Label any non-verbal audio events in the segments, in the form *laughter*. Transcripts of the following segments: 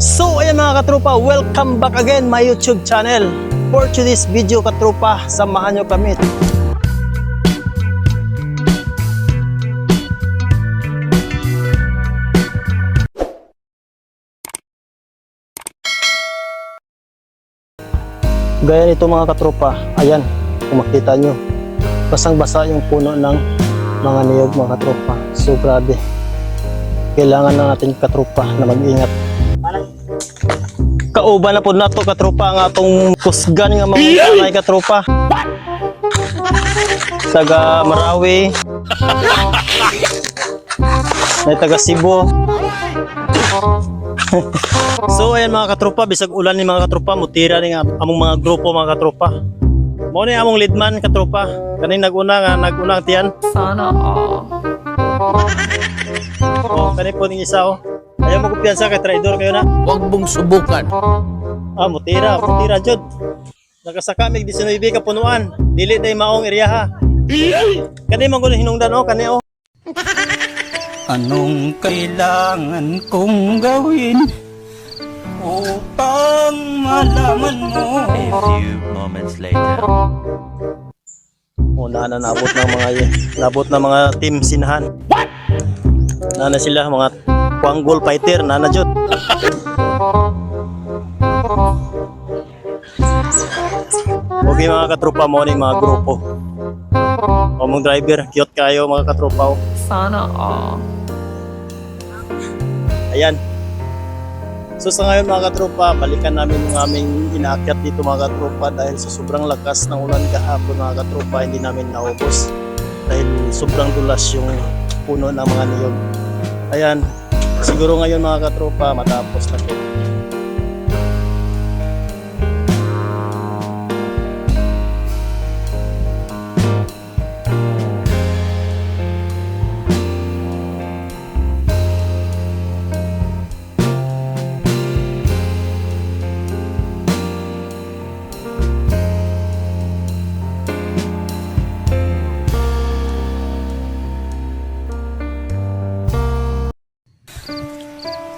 So ayan mga katropa, welcome back again my YouTube channel. For today's video katropa, samahan nyo kami. Gaya nito mga katropa, ayan, kung makita nyo, basang-basa yung puno ng mga niyog mga katropa. So grabe, kailangan na natin katropa na mag-ingat. Kauban na po na to katropa ang atong kusgan nga mga kanay katropa. Taga Marawi. May taga Cebu. *laughs* so ayan mga katropa, bisag ulan ni mga katropa, mutira ni nga among mga grupo mga katropa. Mo ni among leadman katropa. Kani naguna nga naguna tiyan. Sana all. Oh, kani po ning isa oh. Ayaw mo kumpiyansa kay traidor kayo na. Huwag mong subukan. Ah, mutira, mutira jud. Nakasaka mig 19 ka punuan. Dili day maong iriyaha. Kani man gud hinungdan oh, kani oh. Anong kailangan kong gawin upang malaman mo? A few moments later. Oh, na na nabot ng mga. Nabot ng mga team sinahan. What? Nana sila mga Kwanggol fighter, nana jud. Okay mga katropa mo ni mga grupo. O mong driver, cute kayo mga katropa. oh. Sana all. Ayan. So sa ngayon mga katropa, balikan namin yung aming inaakyat dito mga katropa dahil sa sobrang lakas ng ulan kahapon mga katropa, hindi namin naubos dahil sobrang dulas yung puno ng mga niyog. Ayan, siguro ngayon mga katropa, matapos na to.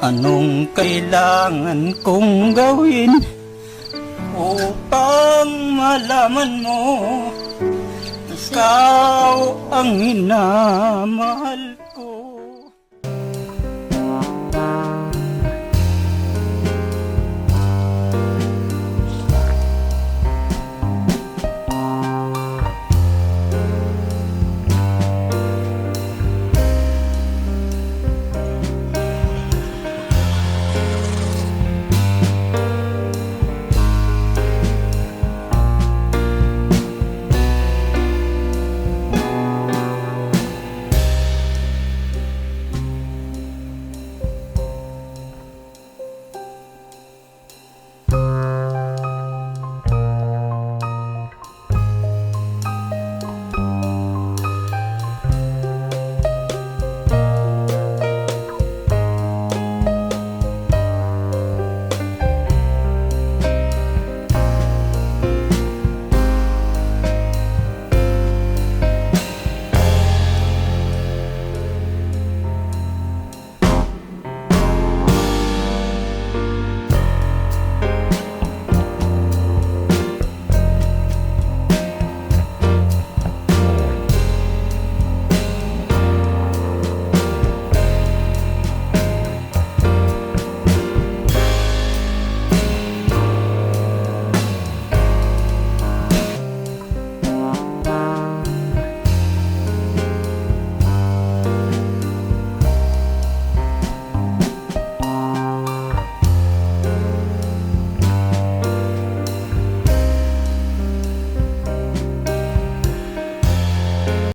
Anong kailangan kong gawin upang malaman mo? Ikaw ang minamahal